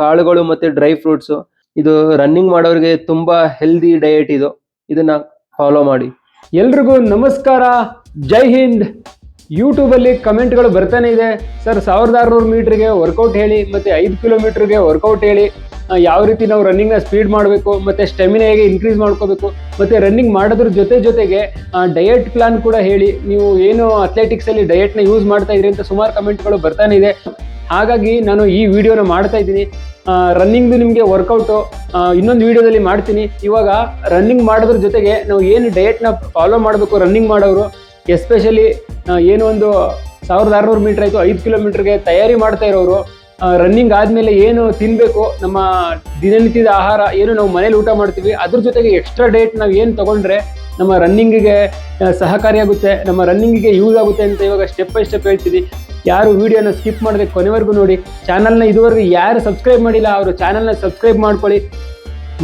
ಕಾಳುಗಳು ಮತ್ತೆ dry fruits ಇದು ರನ್ನಿಂಗ್ ಮಾಡೋರಿಗೆ ತುಂಬಾ ಹೆಲ್ದಿ ಡಯಟ್ ಇದು. ಇದನ್ನ ಫಾಲೋ ಮಾಡಿ. ಎಲ್ರಿಗೂ ನಮಸ್ಕಾರ. ಜೈ ಹಿಂದ್. ಯೂಟ್ಯೂಬಲ್ಲಿ ಕಮೆಂಟ್ಗಳು ಬರ್ತಾನೆ ಇದೆ. ಸರ್ ಸಾವಿರದ ಆರುನೂರು ಗೆ ವರ್ಕೌಟ್ ಹೇಳಿ, ಮತ್ತೆ ಐದು ಕಿಲೋಮೀಟ್ರಿಗೆ ವರ್ಕೌಟ್ ಹೇಳಿ ಯಾವ ರೀತಿ ನಾವು ರನ್ನಿಂಗ್ನ ಸ್ಪೀಡ್ ಮಾಡಬೇಕು, ಮತ್ತೆ ಸ್ಟೆಮಿನ ಹೇಗೆ ಇನ್ಕ್ರೀಸ್ ಮಾಡ್ಕೋಬೇಕು, ಮತ್ತೆ ರನ್ನಿಂಗ್ ಮಾಡೋದ್ರ ಜೊತೆ ಜೊತೆಗೆ ಡಯಟ್ ಪ್ಲಾನ್ ಕೂಡ ಹೇಳಿ, ನೀವು ಏನು ಅಥ್ಲೆಟಿಕ್ಸ್ ಅಲ್ಲಿ ಡಯಟ್ನ ಯೂಸ್ ಮಾಡ್ತಾ ಇದ್ರಿ ಅಂತ ಸುಮಾರು ಕಮೆಂಟ್ಗಳು ಬರ್ತಾನೆ ಇದೆ. ಹಾಗಾಗಿ ನಾನು ಈ ವಿಡಿಯೋನ ಮಾಡ್ತಾ ಇದ್ದೀನಿ. ರನ್ನಿಂಗ್ದು ನಿಮಗೆ ವರ್ಕೌಟು ಇನ್ನೊಂದು ವಿಡಿಯೋದಲ್ಲಿ ಮಾಡ್ತೀನಿ. ಇವಾಗ ರನ್ನಿಂಗ್ ಮಾಡೋದ್ರ ಜೊತೆಗೆ ನಾವು ಏನು ಡಯೆಟ್ನ ಫಾಲೋ ಮಾಡಬೇಕು ರನ್ನಿಂಗ್ ಮಾಡೋರು ಎಸ್ಪೆಷಲಿ ಏನೋ ಒಂದು ಸಾವಿರದ ಆರುನೂರು ಮೀಟರ್ ಆಯಿತು, ಐದು ಕಿಲೋಮೀಟ್ರಿಗೆ ತಯಾರಿ ಮಾಡ್ತಾ ಇರೋರು ರನ್ನಿಂಗ್ ಆದಮೇಲೆ ಏನು ತಿನ್ನಬೇಕು ನಮ್ಮ ದಿನನಿತ್ಯದ ಆಹಾರ, ಏನು ನಾವು ಮನೇಲಿ ಊಟ ಮಾಡ್ತೀವಿ, ಅದ್ರ ಜೊತೆಗೆ ಎಕ್ಸ್ಟ್ರಾ ಡೇಟ್ ನಾವು ಏನು ತಗೊಂಡ್ರೆ ನಮ್ಮ ರನ್ನಿಂಗಿಗೆ ಸಹಕಾರಿಯಾಗುತ್ತೆ ನಮ್ಮ ರನ್ನಿಂಗಿಗೆ ಯೂಸ್ ಆಗುತ್ತೆ ಅಂತ ಇವಾಗ ಸ್ಟೆಪ್ ಬೈ ಸ್ಟೆಪ್ ಹೇಳ್ತೀವಿ ಯಾರು ವಿಡಿಯೋನ ಸ್ಕಿಪ್ ಮಾಡದೆ ಕೊನೆವರೆಗೂ ನೋಡಿ. ಚಾನಲ್ನ ಇದುವರೆಗೂ ಯಾರು ಸಬ್ಸ್ಕ್ರೈಬ್ ಮಾಡಿಲ್ಲ, ಅವರು ಚಾನಲ್ನ ಸಬ್ಸ್ಕ್ರೈಬ್ ಮಾಡ್ಕೊಳ್ಳಿ.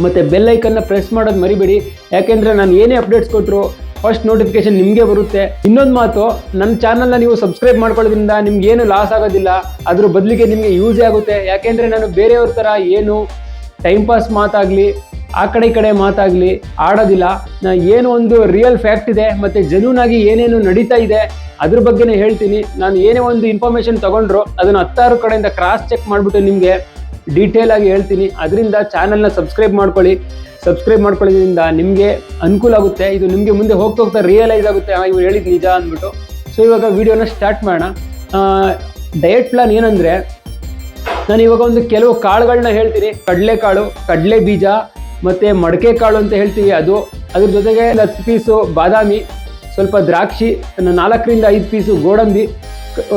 ಮತ್ತು ಬೆಲ್ ಐಕನ್ನ ಪ್ರೆಸ್ ಮಾಡೋದು ಮರಿಬೇಡಿ. ಯಾಕೆಂದರೆ ನಾನು ಏನೇ ಅಪ್ಡೇಟ್ಸ್ ಕೊಟ್ಟರು ಫಸ್ಟ್ ನೋಟಿಫಿಕೇಶನ್ ನಿಮಗೆ ಬರುತ್ತೆ. ಇನ್ನೊಂದು ಮಾತು ನನ್ನ ಚಾನಲ್ನ ನೀವು ಸಬ್ಸ್ಕ್ರೈಬ್ ಮಾಡ್ಕೊಳ್ಳೋದ್ರಿಂದ ನಿಮ್ಗೆ ಏನು ಲಾಸ್ ಆಗೋದಿಲ್ಲ. ಅದ್ರ ಬದಲಿಗೆ ನಿಮಗೆ ಯೂಸೇ ಆಗುತ್ತೆ. ಯಾಕೆಂದರೆ ನಾನು ಬೇರೆಯವ್ರ ಥರ ಏನು ಟೈಮ್ ಪಾಸ್ ಮಾತಾಗಲಿ, ಆ ಕಡೆ ಈ ಕಡೆ ಮಾತಾಗಲಿ ಆಡೋದಿಲ್ಲ. ನಾ ಏನು ಒಂದು ರಿಯಲ್ ಫ್ಯಾಕ್ಟ್ ಇದೆ, ಮತ್ತು ಜನೂನಾಗಿ ಏನೇನು ನಡೀತಾ ಇದೆ, ಅದ್ರ ಬಗ್ಗೆನೇ ಹೇಳ್ತೀನಿ. ನಾನು ಏನೇ ಒಂದು ಇನ್ಫಾರ್ಮೇಷನ್ ತೊಗೊಂಡ್ರು, ಅದನ್ನು ಹತ್ತಾರು ಕಡೆಯಿಂದ ಕ್ರಾಸ್ ಚೆಕ್ ಮಾಡಿಬಿಟ್ಟು ನಿಮಗೆ ಡೀಟೇಲ್ ಆಗಿ ಹೇಳ್ತೀನಿ. ಅದರಿಂದ ಚಾನಲ್ನ ಸಬ್ಸ್ಕ್ರೈಬ್ ಮಾಡ್ಕೊಳ್ಳಿ. ಸಬ್ಸ್ಕ್ರೈಬ್ ಮಾಡ್ಕೊಳ್ಳೋದ್ರಿಂದ ನಿಮಗೆ ಅನುಕೂಲ ಆಗುತ್ತೆ. ಇದು ನಿಮಗೆ ಮುಂದೆ ಹೋಗ್ತಾ ಹೋಗ್ತಾ ರಿಯಲೈಸ್ ಆಗುತ್ತೆ. ಇವ್ರು ಹೇಳಿದ ನಿಜ ಅಂದ್ಬಿಟ್ಟು. ಸೊ ಇವಾಗ ವಿಡಿಯೋನ ಸ್ಟಾರ್ಟ್ ಮಾಡೋಣ. ಡಯಟ್ ಪ್ಲಾನ್ ಏನಂದರೆ, ನಾನು ಇವಾಗ ಒಂದು ಕೆಲವು ಕಾಳುಗಳನ್ನ ಹೇಳ್ತೀನಿ. ಕಡಲೆಕಾಳು ಕಡಲೆ ಬೀಜ, ಮತ್ತು ಮಡಕೆ ಕಾಳು ಅಂತ ಹೇಳ್ತೀವಿ ಅದು. ಅದ್ರ ಜೊತೆಗೆ ಹತ್ತು ಪೀಸು ಬಾದಾಮಿ, ಸ್ವಲ್ಪ ದ್ರಾಕ್ಷಿ, ನಾಲ್ಕರಿಂದ ಐದು ಪೀಸು ಗೋಡಂಬಿ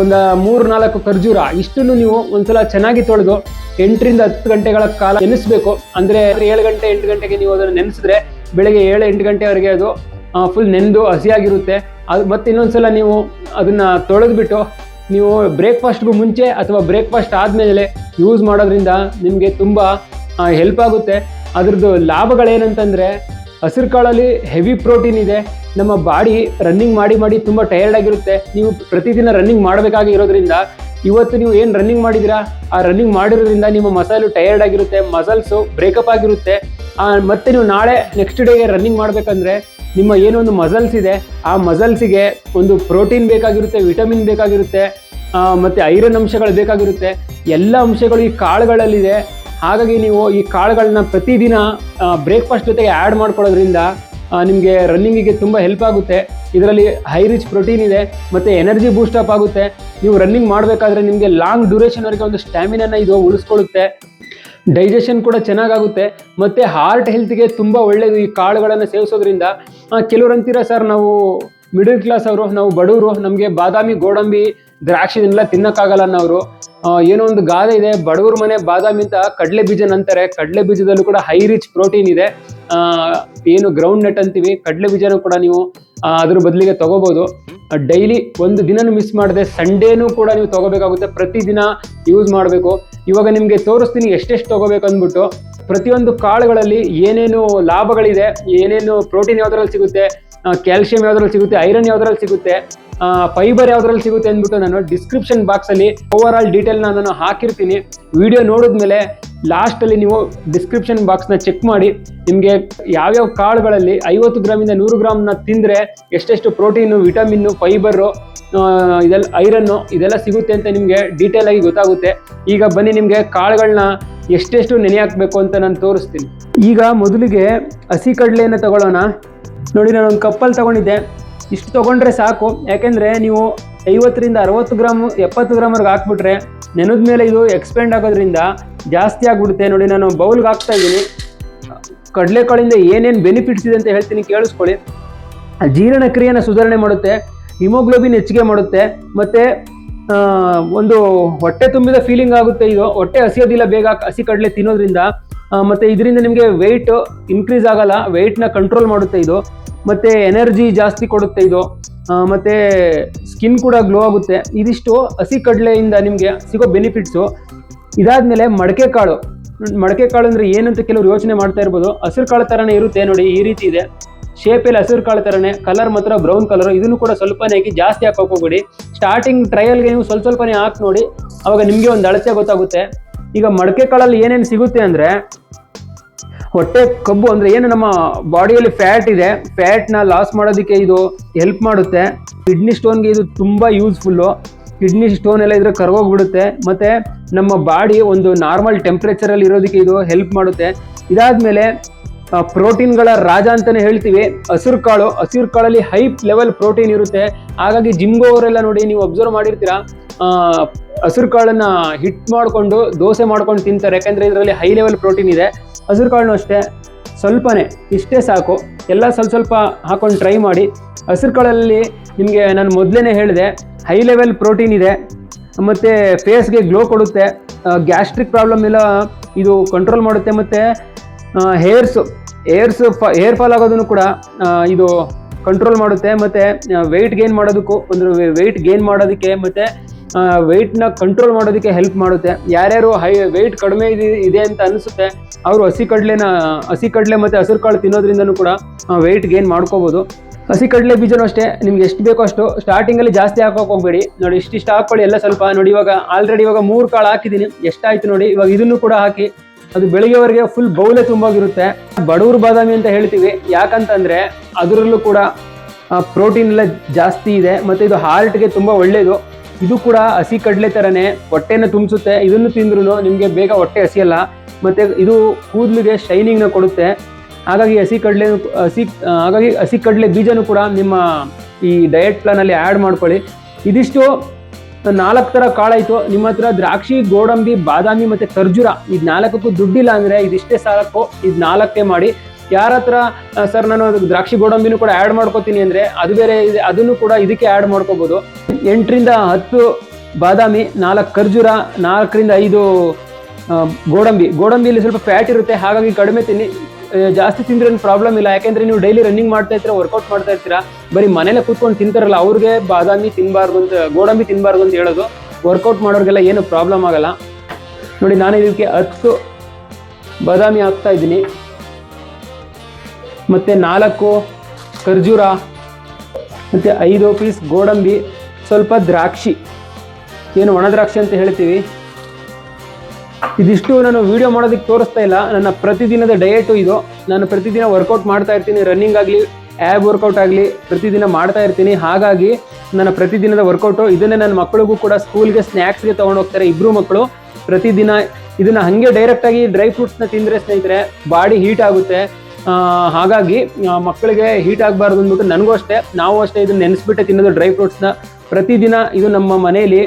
ಒಂದು ಮೂರು ನಾಲ್ಕು ಖರ್ಜೂರ, ಇಷ್ಟನ್ನು ನೀವು ಒಂದ್ಸಲ ಚೆನ್ನಾಗಿ ತೊಳೆದು ಎಂಟರಿಂದ ಹತ್ತು ಗಂಟೆಗಳ ಕಾಲ ನೆನೆಸ್ಬೇಕು. ಅಂದರೆ ಏಳು ಗಂಟೆ, ಎಂಟು ಗಂಟೆಗೆ ನೀವು ಅದನ್ನು ನೆನೆಸಿದ್ರೆ ಬೆಳಗ್ಗೆ ಏಳು, ಎಂಟು ಗಂಟೆವರೆಗೆ ಅದು ಫುಲ್ ನೆಂದು ಹಸಿಯಾಗಿರುತ್ತೆ. ಅದು ಮತ್ತೆ ಇನ್ನೊಂದ್ಸಲ ನೀವು ಅದನ್ನು ತೊಳೆದ್ಬಿಟ್ಟು ನೀವು ಬ್ರೇಕ್ಫಾಸ್ಟ್ಗೂ ಮುಂಚೆ ಅಥವಾ ಬ್ರೇಕ್ಫಾಸ್ಟ್ ಆದಮೇಲೆ ಯೂಸ್ ಮಾಡೋದ್ರಿಂದ ನಿಮಗೆ ತುಂಬ ಹೆಲ್ಪ್ ಆಗುತ್ತೆ. ಅದ್ರದ್ದು ಲಾಭಗಳೇನಂತಂದರೆ ಹಸಿರು ಕಾಳಲ್ಲಿ ಹೆವಿ ಪ್ರೋಟೀನ್ ಇದೆ. ನಮ್ಮ ಬಾಡಿ ರನ್ನಿಂಗ್ ಮಾಡಿ ಮಾಡಿ ತುಂಬ ಟಯರ್ಡ್ ಆಗಿರುತ್ತೆ. ನೀವು ಪ್ರತಿದಿನ ರನ್ನಿಂಗ್ ಮಾಡಬೇಕಾಗಿ ಇರೋದ್ರಿಂದ ಇವತ್ತು ನೀವು ಏನು ರನ್ನಿಂಗ್ ಮಾಡಿದಿರಾ ಆ ರನ್ನಿಂಗ್ ಮಾಡಿರೋದ್ರಿಂದ ನಿಮ್ಮ ಮಸಲು ಟಯರ್ಡ್ ಆಗಿರುತ್ತೆ ಮಸಲ್ಸು ಬ್ರೇಕಪ್ ಆಗಿರುತ್ತೆ. ಮತ್ತೆ ನೀವು ನಾಳೆ ನೆಕ್ಸ್ಟ್ ಡೇಗೆ ರನ್ನಿಂಗ್ ಮಾಡಬೇಕಂದ್ರೆ ನಿಮ್ಮ ಏನೊಂದು ಮಸಲ್ಸ್ ಇದೆ, ಆ ಮಸಲ್ಸಿಗೆ ಒಂದು ಪ್ರೋಟೀನ್ ಬೇಕಾಗಿರುತ್ತೆ ವಿಟಮಿನ್ ಬೇಕಾಗಿರುತ್ತೆ ಮತ್ತೆ ಐರನ್ ಅಂಶಗಳು ಬೇಕಾಗಿರುತ್ತೆ. ಎಲ್ಲ ಅಂಶಗಳು ಈ ಕಾಳುಗಳಲ್ಲಿದೆ. ಹಾಗಾಗಿ ನೀವು ಈ ಕಾಳುಗಳನ್ನ ಪ್ರತಿದಿನ ಬ್ರೇಕ್ಫಾಸ್ಟ್ ಜೊತೆಗೆ ಆ್ಯಡ್ ಮಾಡ್ಕೊಳ್ಳೋದ್ರಿಂದ ನಿಮಗೆ ರನ್ನಿಂಗಿಗೆ ತುಂಬ ಹೆಲ್ಪ್ ಆಗುತ್ತೆ. ಇದರಲ್ಲಿ ಹೈ ರಿಚ್ ಪ್ರೋಟೀನ್ ಇದೆ, ಮತ್ತು ಎನರ್ಜಿ ಬೂಸ್ಟಪ್ ಆಗುತ್ತೆ. ನೀವು ರನ್ನಿಂಗ್ ಮಾಡಬೇಕಾದ್ರೆ ನಿಮಗೆ ಲಾಂಗ್ ಡ್ಯೂರೇಷನ್ವರೆಗೆ ಒಂದು ಸ್ಟ್ಯಾಮಿನಾನ ಇದು ಉಳಿಸ್ಕೊಳ್ಳುತ್ತೆ. ಡೈಜೆಷನ್ ಕೂಡ ಚೆನ್ನಾಗಾಗುತ್ತೆ, ಮತ್ತು ಹಾರ್ಟ್ ಹೆಲ್ತ್ಗೆ ತುಂಬ ಒಳ್ಳೆಯದು ಈ ಕಾಳುಗಳನ್ನು ಸೇವಿಸೋದ್ರಿಂದ. ಕೆಲವರು ಕೆಲವ್ರು ಅಂತೀರ ಸರ್ ನಾವು ಮಿಡಲ್ ಕ್ಲಾಸ್ ಅವರು, ನಾವು ಬಡವರು, ನಮಗೆ ಬಾದಾಮಿ, ಗೋಡಂಬಿ ದ್ರಾಕ್ಷಿ ತಿನ್ನೋಕ್ಕಾಗಲ್ಲ ಅನ್ನೋರು ಏನೋ ಒಂದು ಗಾದೆ ಇದೆ. ಬಡವ್ರ ಮನೆ ಬಾದಾಮಿ ಅಂತ ಕಡಲೆ ಬೀಜ ನಂತಾರೆ. ಕಡಲೆ ಬೀಜದಲ್ಲೂ ಕೂಡ ಹೈ ರಿಚ್ ಪ್ರೋಟೀನ್ ಇದೆ. ಏನು ಗ್ರೌಂಡ್ ನೆಟ್ ಅಂತೀವಿ. ಕಡಲೆ ಬೀಜನೂ ಕೂಡ ನೀವು ಅದ್ರ ಬದಲಿಗೆ ತಗೋಬೋದು. ಡೈಲಿ ಒಂದು ದಿನನೂ ಮಿಸ್ ಮಾಡದೆ ಸಂಡೇನೂ ಕೂಡ ನೀವು ತಗೋಬೇಕಾಗುತ್ತೆ. ಪ್ರತಿದಿನ ಯೂಸ್ ಮಾಡಬೇಕು. ಇವಾಗ ನಿಮಗೆ ತೋರಿಸ್ತೀನಿ ಎಷ್ಟೆಷ್ಟು ತಗೋಬೇಕು ಅಂದ್ಬಿಟ್ಟು, ಪ್ರತಿಯೊಂದು ಕಾಳುಗಳಲ್ಲಿ ಏನೇನು ಲಾಭಗಳಿದೆ, ಏನೇನು ಪ್ರೋಟೀನ್ ಯಾವ್ದ್ರಲ್ಲಿ ಸಿಗುತ್ತೆ ಕ್ಯಾಲ್ಸಿಯಂ ಯಾವ್ದ್ರಲ್ಲಿ ಸಿಗುತ್ತೆ? ಐರನ್ ಯಾವ್ದ್ರಲ್ಲಿ ಸಿಗುತ್ತೆ? ಫೈಬರ್ ಯಾವ್ದ್ರಲ್ಲಿ ಸಿಗುತ್ತೆ ಅಂದ್ಬಿಟ್ಟು ನಾನು ಡಿಸ್ಕ್ರಿಪ್ಷನ್ ಬಾಕ್ಸಲ್ಲಿ ಓವರ್ ಆಲ್ ಡೀಟೇಲ್ನ ನಾನು ಹಾಕಿರ್ತೀನಿ. ವಿಡಿಯೋ ನೋಡಿದ್ಮೇಲೆ ಲಾಸ್ಟ್ ಅಲ್ಲಿ ನೀವು ಡಿಸ್ಕ್ರಿಪ್ಷನ್ ಬಾಕ್ಸ್ನ ಚೆಕ್ ಮಾಡಿ. ನಿಮಗೆ ಯಾವ್ಯಾವ ಕಾಳುಗಳಲ್ಲಿ ಐವತ್ತು ಗ್ರಾಮಿಂದ ನೂರು ಗ್ರಾಮ್ನ ತಿಂದ್ರೆ ಎಷ್ಟೆಷ್ಟು ಪ್ರೋಟೀನು ವಿಟಮಿನ್ನು ಫೈಬರು ಇದೆಲ್ಲ ಐರನ್ನು ಇದೆಲ್ಲ ಸಿಗುತ್ತೆ ಅಂತ ನಿಮಗೆ ಡೀಟೇಲ್ ಆಗಿ ಗೊತ್ತಾಗುತ್ತೆ. ಈಗ ಬನ್ನಿ ನಿಮಗೆ ಕಾಳುಗಳನ್ನ ಎಷ್ಟೆಷ್ಟು ನೆನೆ ಹಾಕಬೇಕು ಅಂತ ನಾನು ತೋರಿಸ್ತೀನಿ. ಈಗ ಮೊದಲಿಗೆ ಹಸಿ ಕಡಲೆಯನ್ನು ತಗೊಳ್ಳೋಣ. ನೋಡಿ ನಾನು ಒಂದು ಕಪ್ಪಲ್ಲಿ ತೊಗೊಂಡಿದ್ದೆ. ಇಷ್ಟು ತೊಗೊಂಡ್ರೆ ಸಾಕು. ಯಾಕೆಂದರೆ ನೀವು ಐವತ್ತರಿಂದ ಅರವತ್ತು ಗ್ರಾಮ್, ಎಪ್ಪತ್ತು ಗ್ರಾಮ್ವರೆಗೆ ಹಾಕ್ಬಿಟ್ರೆ ನೆನದ ಮೇಲೆ ಇದು ಎಕ್ಸ್ಪೆಂಡ್ ಆಗೋದ್ರಿಂದ ಜಾಸ್ತಿ ಆಗಿಬಿಡುತ್ತೆ. ನೋಡಿ, ನಾನು ಬೌಲ್ಗೆ ಹಾಕ್ತಾ ಇದ್ದೀನಿ. ಕಡಲೆಕಾಳಿಂದ ಏನೇನು ಬೆನಿಫಿಟ್ಸ್ ಇದೆ ಅಂತ ಹೇಳ್ತೀನಿ, ಕೇಳಿಸ್ಕೊಳ್ಳಿ. ಜೀರ್ಣಕ್ರಿಯೆನ ಸುಧಾರಣೆ ಮಾಡುತ್ತೆ ಹಿಮೋಗ್ಲೋಬಿನ್ ಹೆಚ್ಚಿಗೆ ಮಾಡುತ್ತೆ, ಮತ್ತು ಒಂದು ಹೊಟ್ಟೆ ತುಂಬಿದ ಫೀಲಿಂಗ್ ಆಗುತ್ತೆ ಇದು. ಹೊಟ್ಟೆ ಹಸಿಯೋದಿಲ್ಲ, ಬೇಗ ಹಸಿ ಕಡಲೆ ತಿನ್ನೋದ್ರಿಂದ ಮತ್ತೆ ಇದರಿಂದ ನಿಮಗೆ ವೆಯ್ಟ್ ಇನ್ಕ್ರೀಸ್ ಆಗಲ್ಲ ವೆಯ್ಟ್ನ ಕಂಟ್ರೋಲ್ ಮಾಡುತ್ತೆ ಇದು. ಮತ್ತು ಎನರ್ಜಿ ಜಾಸ್ತಿ ಕೊಡುತ್ತೆ ಇದು. ಮತ್ತು ಸ್ಕಿನ್ ಕೂಡ ಗ್ಲೋ ಆಗುತ್ತೆ. ಇದಿಷ್ಟು ಹಸಿ ಕಡಲೆಯಿಂದ ನಿಮಗೆ ಸಿಗೋ ಬೆನಿಫಿಟ್ಸು ಇದಾದ್ಮೇಲೆ ಮಡಕೆ ಕಾಳು. ಮಡಕೆ ಕಾಳು ಅಂದರೆ ಏನಂತ ಕೆಲವರು ಯೋಚನೆ ಮಾಡ್ತಾ ಇರ್ಬೋದು. ಹಸಿರು ಕಾಳು ಥರನೇ ಇರುತ್ತೆ ನೋಡಿ, ಈ ರೀತಿ ಇದೆ. ಶೇಪಲ್ಲಿ ಹಸಿರು ಕಾಳು ಥರನೇ ಕಲರ್ ಮಾತ್ರ ಬ್ರೌನ್ ಕಲರು ಇದನ್ನು ಕೂಡ ಸ್ವಲ್ಪನೇ ಹಾಕಿ ಜಾಸ್ತಿ ಹಾಕೋಕ್ ಸ್ಟಾರ್ಟಿಂಗ್ ಟ್ರಯಲ್ಗೆ ನೀವು ಸ್ವಲ್ಪ ಸ್ವಲ್ಪನೇ ಹಾಕಿ ನೋಡಿ. ಅವಾಗ ನಿಮಗೆ ಒಂದು ಅಳತೆ ಗೊತ್ತಾಗುತ್ತೆ. ಈಗ ಮಡಕೆ ಕಾಳಲ್ಲಿ ಏನೇನು ಸಿಗುತ್ತೆ ಅಂದರೆ ಹೊಟ್ಟೆ ಕಬ್ಬು ಅಂದರೆ ಏನು ನಮ್ಮ ಬಾಡಿಯಲ್ಲಿ ಫ್ಯಾಟ್ ಇದೆ ಫ್ಯಾಟ್ನ ಲಾಸ್ ಮಾಡೋದಕ್ಕೆ ಇದು ಹೆಲ್ಪ್ ಮಾಡುತ್ತೆ. ಕಿಡ್ನಿ ಸ್ಟೋನ್ಗೆ ಇದು ತುಂಬ ಯೂಸ್ಫುಲ್ಲು ಕಿಡ್ನಿ ಸ್ಟೋನ್ ಎಲ್ಲ ಇದ್ರೆ ಕರ್ಗೋಗ್ಬಿಡುತ್ತೆ. ಮತ್ತು ನಮ್ಮ ಬಾಡಿ ಒಂದು ನಾರ್ಮಲ್ ಟೆಂಪ್ರೇಚರಲ್ಲಿ ಇರೋದಕ್ಕೆ ಇದು ಹೆಲ್ಪ್ ಮಾಡುತ್ತೆ. ಇದಾದ್ಮೇಲೆ ಪ್ರೋಟೀನ್ಗಳ ರಾಜ ಅಂತಾನೆ ಹೇಳ್ತೀವಿ. ಹಸಿರು ಕಾಳು, ಹಸಿರು ಕಾಳಲ್ಲಿ ಹೈ ಲೆವೆಲ್ ಪ್ರೋಟೀನ್ ಇರುತ್ತೆ. ಹಾಗಾಗಿ ಜಿಮ್ಗೆ ಅವರೆಲ್ಲ ನೋಡಿ, ನೀವು ಅಬ್ಸರ್ವ್ ಮಾಡಿರ್ತೀರಾ? ಹಸಿರು ಕಾಳನ್ನ ಹಿಟ್ ಮಾಡಿಕೊಂಡು, ದೋಸೆ ಮಾಡ್ಕೊಂಡು ತಿಂತಾರೆ. ಯಾಕಂದ್ರೆ ಇದರಲ್ಲಿ ಹೈ ಲೆವೆಲ್ ಪ್ರೋಟೀನ್ ಇದೆ. ಹಸಿರು ಕಾಳನ್ನು ಅಷ್ಟೇ. ಸ್ವಲ್ಪನೇ, ಇಷ್ಟೇ ಸಾಕು. ಎಲ್ಲ ಸ್ವಲ್ಪ ಸ್ವಲ್ಪ ಹಾಕೊಂಡು ಟ್ರೈ ಮಾಡಿ. ಹಸಿರು ಕಾಳಲ್ಲಿ ನಿಮಗೆ ನಾನು ಮೊದಲೇ ಹೇಳಿದೆ ಹೈ ಲೆವೆಲ್ ಪ್ರೋಟೀನ್ ಇದೆ. ಮತ್ತು ಫೇಸ್ಗೆ ಗ್ಲೋ ಕೊಡುತ್ತೆ. ಗ್ಯಾಸ್ಟ್ರಿಕ್ ಪ್ರಾಬ್ಲಮ್ ಎಲ್ಲ ಇದು ಕಂಟ್ರೋಲ್ ಮಾಡುತ್ತೆ. ಮತ್ತು ಹೇರ್ಸ್ ಹೇರ್ಸ್ ಏರ್ ಫಾಲ್ ಆಗೋದನ್ನು ಕೂಡ ಇದು ಕಂಟ್ರೋಲ್ ಮಾಡುತ್ತೆ, ಮತ್ತು ವೆಯ್ಟ್ ಗೇನ್ ಮಾಡೋದಕ್ಕೂ, ಒಂದು ವೆಯ್ಟ್ ಗೇನ್ ಮಾಡೋದಕ್ಕೆ, ಮತ್ತು ವೆಯ್ಟ್ನ ಕಂಟ್ರೋಲ್ ಮಾಡೋದಕ್ಕೆ ಹೆಲ್ಪ್ ಮಾಡುತ್ತೆ. ಯಾರ್ಯಾರು ಹೈ ವೆಯ್ಟ್ ಕಡಿಮೆ ಇದೆ ಇದೆ ಅಂತ ಅನಿಸುತ್ತೆ, ಅವರು ಹಸಿ ಕಡಲೆನ, ಹಸಿ ಕಡಲೆ ಮತ್ತು ಹಸಿರು ಕಾಳು ತಿನ್ನೋದ್ರಿಂದನೂ ಕೂಡ ವೆಯ್ಟ್ ಗೇನ್ ಮಾಡ್ಕೋಬೋದು. ಹಸಿ ಕಡಲೆ ಬೀಜನೂ ಅಷ್ಟೇ, ನಿಮ್ಗೆ ಎಷ್ಟು ಬೇಕೋ ಅಷ್ಟು ಸ್ಟಾರ್ಟಿಂಗಲ್ಲಿ ಜಾಸ್ತಿ ಹಾಕೋಕೆ ಹೋಗ್ಬೇಡಿ. ನೋಡಿ, ಇಷ್ಟಿಷ್ಟು ಹಾಕ್ಕೊಳ್ಳಿ, ಎಲ್ಲ ಸ್ವಲ್ಪ ನೋಡಿ, ಇವಾಗ ಆಲ್ರೆಡಿ ಇವಾಗ ಮೂರು ಕಾಳು ಹಾಕಿದ್ದೀನಿ, ಎಷ್ಟಾಯಿತು ನೋಡಿ, ಇವಾಗ ಇದನ್ನು ಕೂಡ ಹಾಕಿ ಅದು ಬೆಳಿಗ್ಗೆವರೆಗೆ ಫುಲ್ ಬೌಲೆ ತುಂಬೋಗಿರುತ್ತೆ. ಬಡವ್ರ ಬಾದಾಮಿ ಅಂತ ಹೇಳ್ತೀವಿ. ಯಾಕಂತಂದ್ರೆ ಅದರಲ್ಲೂ ಕೂಡ ಪ್ರೋಟೀನ್ ಎಲ್ಲ ಜಾಸ್ತಿ ಇದೆ ಮತ್ತೆ ಇದು ಹಾರ್ಟ್ಗೆ ತುಂಬಾ ಒಳ್ಳೇದು. ಇದು ಕೂಡ ಹಸಿ ಕಡಲೆ ತರನೇ ಹೊಟ್ಟೆನ ತುಂಬಿಸುತ್ತೆ. ಇದನ್ನು ತಿಂದ್ರು ನಿಮಗೆ ಬೇಗ ಹೊಟ್ಟೆ ಹಸಿಯಲ್ಲ, ಮತ್ತೆ ಇದು ಕೂದಲಿಗೆ ಶೈನಿಂಗ್ನ ಕೊಡುತ್ತೆ. ಹಾಗಾಗಿ ಹಸಿ ಕಡಲೆ, ಹಸಿ ಹಾಗಾಗಿ ಹಸಿ ಕಡಲೆ ಬೀಜನೂ ಕೂಡ ನಿಮ್ಮ ಈ ಡಯಟ್ ಪ್ಲಾನಲ್ಲಿ ಆ್ಯಡ್ ಮಾಡ್ಕೊಳ್ಳಿ. ಇದಿಷ್ಟು ನಾಲ್ಕು ಥರ ಕಾಳಾಯಿತು ನಿಮ್ಮ ಹತ್ರ ದ್ರಾಕ್ಷಿ, ಗೋಡಂಬಿ, ಬಾದಾಮಿ ಮತ್ತು ಖರ್ಜೂರ ಇದು ನಾಲ್ಕಕ್ಕೂ ದುಡ್ಡಿಲ್ಲ ಅಂದರೆ ಇದಿಷ್ಟೇ ಸಾಕು ಇದು ನಾಲ್ಕೇ ಮಾಡಿ. ಯಾರ ಹತ್ರ ಸರ್ ನಾನು ದ್ರಾಕ್ಷಿ, ಗೋಡಂಬಿನೂ ಕೂಡ ಆ್ಯಡ್ ಮಾಡ್ಕೋತೀನಿ ಅಂದರೆ ಅದು ಬೇರೆ ಇದೆ. ಅದನ್ನು ಕೂಡ ಇದಕ್ಕೆ ಆ್ಯಡ್ ಮಾಡ್ಕೋಬೋದು. ಎಂಟರಿಂದ ಹತ್ತು ಬಾದಾಮಿ, ನಾಲ್ಕು ಖರ್ಜೂರ, ನಾಲ್ಕರಿಂದ ಐದು ಗೋಡಂಬಿ. ಗೋಡಂಬಿಯಲ್ಲಿ ಸ್ವಲ್ಪ ಫ್ಯಾಟ್ ಇರುತ್ತೆ. ಹಾಗಾಗಿ ಕಡಿಮೆ ತಿನ್ನಿ. ಜಾಸ್ತಿ ತಿಂದ್ರೆ ಪ್ರಾಬ್ಲಮ್ ಇಲ್ಲ. ಯಾಕೆಂದ್ರೆ ನೀವು ಡೈಲಿ ರನ್ನಿಂಗ್ ಮಾಡ್ತಾ ಇರ್ತೀರಾ ವರ್ಕೌಟ್ ಮಾಡ್ತಾ ಇರ್ತೀರಾ, ಬರೀ ಮನೇಲೆ ಕೂತ್ಕೊಂಡು ತಿಂತಾರಲ್ಲ, ಅವ್ರಿಗೆ ಬಾದಾಮಿ ತಿನ್ನಬಾರ್ದು ಅಂತ, ಗೋಡಂಬಿ ತಿನ್ನಬಾರ್ದು ಅಂತ ಹೇಳೋದು ವರ್ಕೌಟ್ ಮಾಡೋರಿಗೆಲ್ಲ ಏನು ಪ್ರಾಬ್ಲಮ್ ಆಗಲ್ಲ. ನೋಡಿ, ನಾನು ಇದಕ್ಕೆ ಹತ್ತು ಬಾದಾಮಿ ಹಾಕ್ತಾ ಇದ್ದೀನಿ. ಮತ್ತು ನಾಲ್ಕು ಖರ್ಜೂರ, ಮತ್ತು ಐದು ಪೀಸ್ ಗೋಡಂಬಿ, ಸ್ವಲ್ಪ ದ್ರಾಕ್ಷಿ. ಏನು ಒಣ ದ್ರಾಕ್ಷಿ ಅಂತ ಹೇಳ್ತೀವಿ. ಇದಿಷ್ಟು ನಾನು ವಿಡಿಯೋ ಮಾಡೋದಕ್ಕೆ ತೋರಿಸ್ತಾ ಇಲ್ಲ. ನನ್ನ ಪ್ರತಿದಿನದ ಡಯೆಟು ಇದು. ನಾನು ಪ್ರತಿದಿನ ವರ್ಕೌಟ್ ಮಾಡ್ತಾ ಇರ್ತೀನಿ ರನ್ನಿಂಗ್ ಆಗಲಿ ಆ್ಯಬ್ ವರ್ಕೌಟ್ ಆಗಲಿ ಪ್ರತಿದಿನ ಮಾಡ್ತಾ ಇರ್ತೀನಿ. ಹಾಗಾಗಿ ನನ್ನ ಪ್ರತಿದಿನದ ವರ್ಕೌಟು ಇದನ್ನೇ ನನ್ನ ಮಕ್ಕಳಿಗೂ ಕೂಡ ಸ್ಕೂಲ್ಗೆ ಸ್ನ್ಯಾಕ್ಸ್ಗೆ ಹೋಗ್ತಾರೆ ಇಬ್ಬರು ಮಕ್ಕಳು ಪ್ರತಿದಿನ ಇದನ್ನು ಹಾಗೆ ಡೈರೆಕ್ಟಾಗಿ ಡ್ರೈ ಫ್ರೂಟ್ಸ್ನ ತಿಂದರೆ ಸ್ನೇಹಿತರೆ ಬಾಡಿ ಹೀಟ್ ಆಗುತ್ತೆ. ಹಾಗಾಗಿ ಮಕ್ಕಳಿಗೆ ಹೀಟ್ ಆಗಬಾರ್ದು ಅಂದ್ಬಿಟ್ಟು ನನಗೂ ಅಷ್ಟೇ, ನಾವು ಅಷ್ಟೇ ಇದನ್ನ ನೆನೆಸ್ಬಿಟ್ಟೆ ತಿನ್ನೋದು ಡ್ರೈ ಫ್ರೂಟ್ಸ್ನ ಪ್ರತಿದಿನ ಇದು ನಮ್ಮ ಮನೆಯಲ್ಲಿ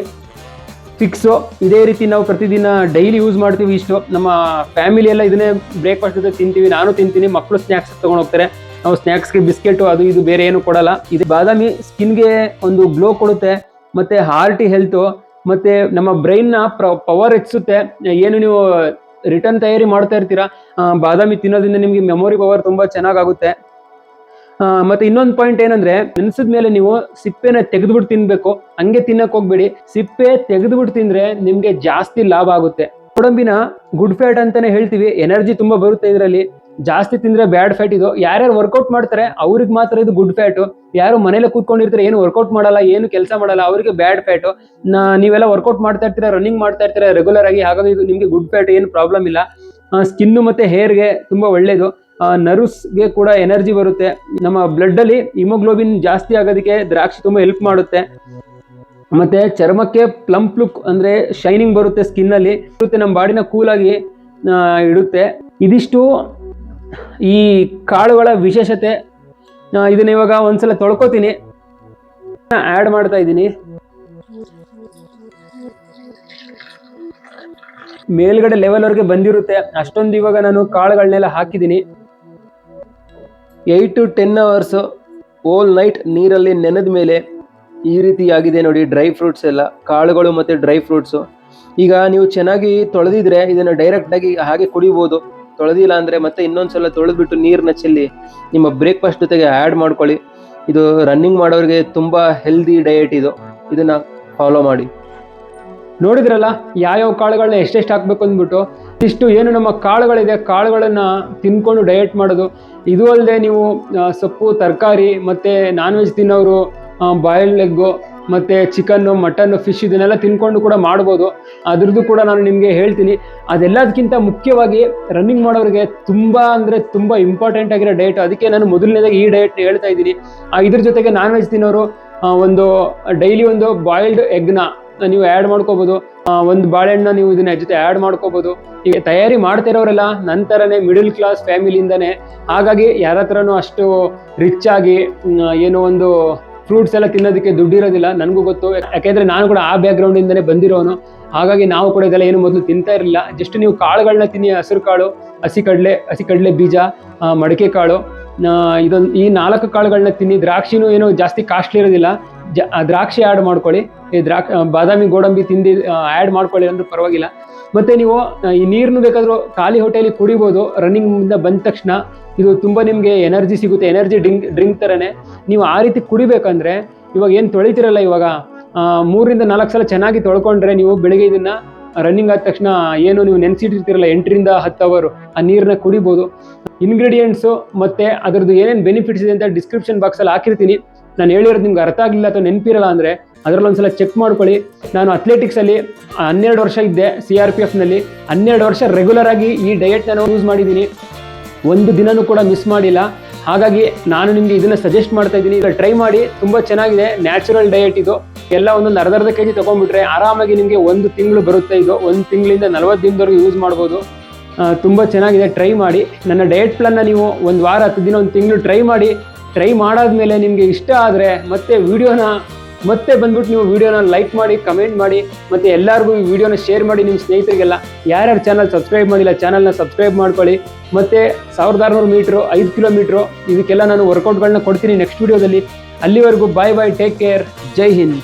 ಫಿಕ್ಸು ಇದೇ ರೀತಿ ನಾವು ಪ್ರತಿದಿನ ಡೈಲಿ ಯೂಸ್ ಮಾಡ್ತೀವಿ ಇಷ್ಟು. ನಮ್ಮ ಫ್ಯಾಮಿಲಿ ಎಲ್ಲ ಇದನ್ನೇ ಬ್ರೇಕ್ಫಾಸ್ಟ್ ಜೊತೆ ತಿಂತೀವಿ, ನಾನು ತಿಂತೀನಿ ಮಕ್ಕಳು ಸ್ನ್ಯಾಕ್ಸ್ ತಗೊಂಡು ಹೋಗ್ತಾರೆ. ನಾವು ಸ್ನ್ಯಾಕ್ಸ್ಗೆ ಬಿಸ್ಕೆಟು ಅದು ಇದು ಬೇರೆ ಏನು ಕೊಡಲ್ಲ. ಇದು ಬಾದಾಮಿ ಸ್ಕಿನ್ಗೆ ಒಂದು ಗ್ಲೋ ಕೊಡುತ್ತೆ, ಮತ್ತೆ ಹಾರ್ಟಿ ಹೆಲ್ತು ಮತ್ತೆ ನಮ್ಮ ಬ್ರೈನ್ನ ಪವರ್ ಹೆಚ್ಚಿಸುತ್ತೆ. ಏನು ನೀವು ರಿಟರ್ನ್ ತಯಾರಿ ಮಾಡ್ತಾ ಇರ್ತೀರಾ ಬಾದಾಮಿ ತಿನ್ನೋದ್ರಿಂದ ನಿಮಗೆ ಮೆಮೊರಿ ಪವರ್ ತುಂಬ ಚೆನ್ನಾಗಾಗುತ್ತೆ ಮತ್ತೆ ಇನ್ನೊಂದು ಪಾಯಿಂಟ್ ಏನಂದ್ರೆ, ನೆನೆಸಿದ ಮೇಲೆ ನೀವು ಸಿಪ್ಪೆನ ತೆಗೆದ್ಬಿಟ್ಟು ತಿನ್ಬೇಕು. ಹಂಗೆ ತಿನ್ನಕ್ ಹೋಗ್ಬೇಡಿ. ಸಿಪ್ಪೆ ತೆಗೆದ್ಬಿಟ್ಟು ತಿಂದ್ರೆ ನಿಮ್ಗೆ ಜಾಸ್ತಿ ಲಾಭ ಆಗುತ್ತೆ. ಗೋಡಂಬಿನ ಗುಡ್ ಫ್ಯಾಟ್ ಅಂತಾನೆ ಹೇಳ್ತೀವಿ. ಎನರ್ಜಿ ತುಂಬಾ ಬರುತ್ತೆ ಇದರಲ್ಲಿ. ಜಾಸ್ತಿ ತಿಂದ್ರೆ ಬ್ಯಾಡ್ ಫ್ಯಾಟ್ ಇದು. ಯಾರ್ಯಾರು ವರ್ಕೌಟ್ ಮಾಡ್ತಾರೆ, ಅವ್ರಿಗೆ ಮಾತ್ರ ಇದು ಗುಡ್ ಫ್ಯಾಟ್ ಯಾರು ಮನೇಲೆ ಕೂತ್ಕೊಂಡಿರ್ತಾರೆ, ಏನು ವರ್ಕೌಟ್ ಮಾಡಲ್ಲ, ಏನು ಕೆಲಸ ಮಾಡಲ್ಲ, ಅವರಿಗೆ ಬ್ಯಾಡ್ ಫ್ಯಾಟ್ ನೀವೆಲ್ಲ ವರ್ಕೌಟ್ ಮಾಡ್ತಾ ಇರ್ತೀರಾ ರನ್ನಿಂಗ್ ಮಾಡ್ತಾ ಇರ್ತೀರಾ ರೆಗ್ಯುಲರ್ ಆಗಿ ಹಾಗಾಗಿ ನಿಮ್ಗೆ ಗುಡ್ ಫ್ಯಾಟ್ ಏನು ಪ್ರಾಬ್ಲಮ್ ಇಲ್ಲ. ಸ್ಕಿನ್ನು ಮತ್ತೆ ಹೇರ್ಗೆ ತುಂಬಾ ಒಳ್ಳೇದು. ನರ್ವ್ಸ್ಗೆ ಕೂಡ ಎನರ್ಜಿ ಬರುತ್ತೆ. ನಮ್ಮ ಬ್ಲಡ್ ಅಲ್ಲಿ ಹಿಮೋಗ್ಲೋಬಿನ್ ಜಾಸ್ತಿ ಆಗೋದಕ್ಕೆ ದ್ರಾಕ್ಷಿ ತುಂಬ ಹೆಲ್ಪ್ ಮಾಡುತ್ತೆ. ಮತ್ತೆ ಚರ್ಮಕ್ಕೆ ಪ್ಲಂಪ್ ಲುಕ್ ಅಂದ್ರೆ ಶೈನಿಂಗ್ ಬರುತ್ತೆ ಸ್ಕಿನ್ ಅಲ್ಲಿ ಇರುತ್ತೆ, ನಮ್ಮ ಬಾಡಿನ ಕೂಲಾಗಿ ಇಡುತ್ತೆ. ಇದಿಷ್ಟು ಈ ಕಾಳುಗಳ ವಿಶೇಷತೆ. ಇದನ್ನ ಇವಾಗ ಒಂದ್ಸಲ ತೊಳ್ಕೊತೀನಿ. ಆ್ಯಡ್ ಮಾಡ್ತಾ ಇದ್ದೀನಿ. ಮೇಲ್ಗಡೆ ಲೆವೆಲ್ವರೆಗೆ ಬಂದಿರುತ್ತೆ. ಅಷ್ಟೊಂದು ಇವಾಗ ನಾನು ಕಾಳುಗಳನ್ನೆಲ್ಲ ಹಾಕಿದ್ದೀನಿ. Eight to ten hours all night ನೀರಲ್ಲಿ ನೆನೆದ ಮೇಲೆ ಈ ರೀತಿ ಆಗಿದೆ ನೋಡಿ ಡ್ರೈ ಫ್ರೂಟ್ಸ್ ಎಲ್ಲ, ಕಾಳುಗಳು ಮತ್ತು ಡ್ರೈ ಫ್ರೂಟ್ಸು ಈಗ ನೀವು ಚೆನ್ನಾಗಿ ತೊಳೆದಿದ್ರೆ ಇದನ್ನು ಡೈರೆಕ್ಟಾಗಿ ಹಾಗೆ ಕುಡಿಬೋದು. ತೊಳೆದಿಲ್ಲ ಅಂದರೆ ಮತ್ತೆ ಇನ್ನೊಂದ್ಸಲ ತೊಳೆದ್ಬಿಟ್ಟು ನೀರನ್ನ ಚೆಲ್ಲಿ ನಿಮ್ಮ ಬ್ರೇಕ್ಫಾಸ್ಟ್ ಜೊತೆಗೆ ಆ್ಯಡ್ ಮಾಡ್ಕೊಳ್ಳಿ. ಇದು ರನ್ನಿಂಗ್ ಮಾಡೋರಿಗೆ ತುಂಬ ಹೆಲ್ದಿ ಡಯಟ್ ಇದು. ಇದನ್ನು ಫಾಲೋ ಮಾಡಿ. ನೋಡಿದ್ರಲ್ಲ, ಯಾವ್ಯಾವ ಕಾಳುಗಳನ್ನ ಎಷ್ಟೆಷ್ಟು ಹಾಕ್ಬೇಕು ಅಂದ್ಬಿಟ್ಟು ಇಷ್ಟು ಏನು ನಮ್ಮ ಕಾಳುಗಳಿದೆ, ಕಾಳುಗಳನ್ನು ತಿನ್ಕೊಂಡು ಡಯಟ್ ಮಾಡೋದು. ಇದು ಅಲ್ಲದೆ ನೀವು ಸೊಪ್ಪು, ತರಕಾರಿ, ಮತ್ತು ನಾನ್ ವೆಜ್ ತಿನ್ನೋರು ಬಾಯ್ಲ್ಡ್ ಎಗ್ಗು ಮತ್ತು ಚಿಕನ್ನು ಮಟನ್ನು ಫಿಶ್ ಇದನ್ನೆಲ್ಲ ತಿನ್ಕೊಂಡು ಕೂಡ ಮಾಡ್ಬೋದು. ಅದ್ರದ್ದು ಕೂಡ ನಾನು ನಿಮಗೆ ಹೇಳ್ತೀನಿ. ಅದೆಲ್ಲದಕ್ಕಿಂತ ಮುಖ್ಯವಾಗಿ ರನ್ನಿಂಗ್ ಮಾಡೋರಿಗೆ ತುಂಬ ಅಂದರೆ ತುಂಬ ಇಂಪಾರ್ಟೆಂಟ್ ಆಗಿರೋ ಡಯಟ್ ಅದಕ್ಕೆ ನಾನು ಮೊದಲನೇದಾಗಿ ಈ ಡಯಟ್ ಹೇಳ್ತಾ ಇದ್ದೀನಿ. ಇದ್ರ ಜೊತೆಗೆ ನಾನ್ ವೆಜ್ ತಿನ್ನೋರು ಒಂದು ಡೈಲಿ ಒಂದು ಬಾಯ್ಲ್ಡ್ ಎಗ್ನ ನೀವು ಆ್ಯಡ್ ಮಾಡ್ಕೋಬೋದು. ಒಂದು ಬಾಳೆಹಣ್ಣ ನೀವು ಇದನ್ನ ಜೊತೆ ಆ್ಯಡ್ ಮಾಡ್ಕೋಬೋದು. ಈಗ ತಯಾರಿ ಮಾಡ್ತಿರೋರೆಲ್ಲ ನಂತರನೇ ಮಿಡಲ್ ಕ್ಲಾಸ್ ಫ್ಯಾಮಿಲಿಯಿಂದನೇ ಹಾಗಾಗಿ ಯಾರ ಹತ್ರನೂ ಅಷ್ಟು ರಿಚ್ ಆಗಿ ಏನೋ ಒಂದು ಫ್ರೂಟ್ಸ್ ಎಲ್ಲ ತಿನ್ನೋದಕ್ಕೆ ದುಡ್ಡಿರೋದಿಲ್ಲ ನನಗೂ ಗೊತ್ತು. ಯಾಕೆಂದರೆ ನಾನು ಕೂಡ ಆ ಬ್ಯಾಕ್ಗ್ರೌಂಡ್ ಇಂದನೇ ಬಂದಿರೋನು. ಹಾಗಾಗಿ ನಾವು ಕೂಡ ಇದೆಲ್ಲ ಏನು ಮೊದಲು ತಿಂತಾ ಇರಲಿಲ್ಲ. ಜಸ್ಟ್ ನೀವು ಕಾಳುಗಳನ್ನ ತಿನ್ನಿ, ಹಸಿರು ಕಾಳು, ಹಸಿ ಕಡಲೆ ಹಸಿ ಕಡಲೆ ಬೀಜ ಮಡಕೆ ಕಾಳು. ಇದೊಂದು ಈ ನಾಲ್ಕು ಕಾಳುಗಳನ್ನ ತಿನ್ನಿ, ದ್ರಾಕ್ಷಿನೂ ಏನೋ ಜಾಸ್ತಿ ಕಾಸ್ಟ್ಲಿ ಇರೋದಿಲ್ಲ. ಜ ದ್ರಾಕ್ಷಿ ಆ್ಯಡ್ ಮಾಡ್ಕೊಳ್ಳಿ. ಈ ದ್ರಾಕ್ಷಿ ಬಾದಾಮಿ ಗೋಡಂಬಿ ತಿಂದು ಆ್ಯಡ್ ಮಾಡ್ಕೊಳ್ಳಿ ಅಂದ್ರೂ ಪರವಾಗಿಲ್ಲ. ಮತ್ತೆ ನೀವು ಈ ನೀರನ್ನು ಬೇಕಾದರೂ ಖಾಲಿ ಹೊಟ್ಟೆಯಲ್ಲಿ ಕುಡಿಬೋದು. ರನ್ನಿಂಗಿಂದ ಬಂದ ತಕ್ಷಣ ಇದು ತುಂಬ ನಿಮಗೆ ಎನರ್ಜಿ ಸಿಗುತ್ತೆ. ಎನರ್ಜಿ ಡ್ರಿಂಕ್ ಡ್ರಿಂಕ್ ಥರನೇ ನೀವು ಆ ರೀತಿ ಕುಡಿಬೇಕಂದ್ರೆ ಇವಾಗ ಏನು ತೊಳಿತಿರಲ್ಲ ಇವಾಗ ಮೂರರಿಂದ ನಾಲ್ಕು ಸಲ ಚೆನ್ನಾಗಿ ತೊಳ್ಕೊಂಡ್ರೆ ನೀವು ಬೆಳಿಗ್ಗೆ ಇದನ್ನು ರನ್ನಿಂಗ್ ಆದ ತಕ್ಷಣ ಏನು ನೀವು ನೆನೆಸಿಟ್ಟಿರ್ತೀರಲ್ಲ, ಎಂಟರಿಂದ ಹತ್ತು ಅವರು ಆ ನೀರನ್ನ ಕುಡಿಬೋದು. ಇಂಗ್ರೀಡಿಯೆಂಟ್ಸು ಮತ್ತು ಅದರದ್ದು ಏನೇನು ಬೆನಿಫಿಟ್ಸ್ ಇದೆ ಅಂತ ಡಿಸ್ಕ್ರಿಪ್ಷನ್ ಬಾಕ್ಸಲ್ಲಿ ಹಾಕಿರ್ತೀನಿ. ನಾನು ಹೇಳಿರೋದು ನಿಮ್ಗೆ ಅರ್ಥ ಆಗಲಿಲ್ಲ ಅಥವಾ ನೆನಪಿರಲ್ಲ ಅಂದರೆ ಅದರಲ್ಲಿ ಒಂದ್ಸಲ ಚೆಕ್ ಮಾಡ್ಕೊಳ್ಳಿ. ನಾನು ಅಥ್ಲೆಟಿಕ್ಸಲ್ಲಿ ಹನ್ನೆರಡು ವರ್ಷ ಇದ್ದೆ ಸಿ ಆರ್ ಪಿ ಎಫ್ನಲ್ಲಿ ಹನ್ನೆರಡು ವರ್ಷ ರೆಗ್ಯುಲರ್ ಆಗಿ ಈ ಡಯಟ್ ನಾನು ಯೂಸ್ ಮಾಡಿದ್ದೀನಿ. ಒಂದು ದಿನನೂ ಕೂಡ ಮಿಸ್ ಮಾಡಿಲ್ಲ. ಹಾಗಾಗಿ ನಾನು ನಿಮಗೆ ಇದನ್ನು ಸಜೆಸ್ಟ್ ಮಾಡ್ತಾ ಇದ್ದೀನಿ. ಈಗ ಟ್ರೈ ಮಾಡಿ, ತುಂಬ ಚೆನ್ನಾಗಿದೆ ನ್ಯಾಚುರಲ್ ಡಯಟ್ ಇದು. ಎಲ್ಲ ಒಂದೊಂದು ಅರ್ಧ ಅರ್ಧ ಕೆ ಜಿ ತೊಗೊಂಡ್ಬಿಟ್ರೆ ಆರಾಮಾಗಿ ನಿಮಗೆ ಒಂದು ತಿಂಗಳು ಬರುತ್ತೆ ಇದು. ಒಂದು ತಿಂಗಳಿಂದ ನಲವತ್ತು ದಿನದವರೆಗೂ ಯೂಸ್ ಮಾಡ್ಬೋದು. ತುಂಬ ಚೆನ್ನಾಗಿದೆ ಟ್ರೈ ಮಾಡಿ. ನನ್ನ ಡಯಟ್ ಪ್ಲಾನ್ನ ನೀವು ಒಂದು ವಾರ, ಹತ್ತು ದಿನ, ಒಂದು ತಿಂಗಳು ಟ್ರೈ ಮಾಡಿ. ಟ್ರೈ ಮಾಡಾದ್ಮೇಲೆ ನಿಮಗೆ ಇಷ್ಟ ಆದರೆ ಮತ್ತೆ ವಿಡಿಯೋನ ಮತ್ತೆ ಬಂದ್ಬಿಟ್ಟು ನೀವು ವಿಡಿಯೋನ ಲೈಕ್ ಮಾಡಿ ಕಮೆಂಟ್ ಮಾಡಿ, ಮತ್ತೆ ಎಲ್ಲರಿಗೂ ಈ ವಿಡಿಯೋನ ಶೇರ್ ಮಾಡಿ ನಿಮ್ಮ ಸ್ನೇಹಿತರಿಗೆಲ್ಲ. ಯಾರ್ಯಾರು ಚಾನಲ್ ಸಬ್ಸ್ಕ್ರೈಬ್ ಮಾಡಿಲ್ಲ ಚಾನಲ್ನ ಸಬ್ಸ್ಕ್ರೈಬ್ ಮಾಡ್ಕೊಳ್ಳಿ. ಮತ್ತೆ ಸಾವಿರದ ಆರುನೂರು ಮೀಟ್ರು ಐದು ಕಿಲೋಮೀಟ್ರು ಇದಕ್ಕೆಲ್ಲ ನಾನು ವರ್ಕೌಟ್ಗಳನ್ನ ಕೊಡ್ತೀನಿ ನೆಕ್ಸ್ಟ್ ವಿಡಿಯೋದಲ್ಲಿ ಅಲ್ಲಿವರೆಗೂ ಬಾಯ್ ಬಾಯ್ ಟೇಕ್ ಕೇರ್ ಜೈ ಹಿಂದ್.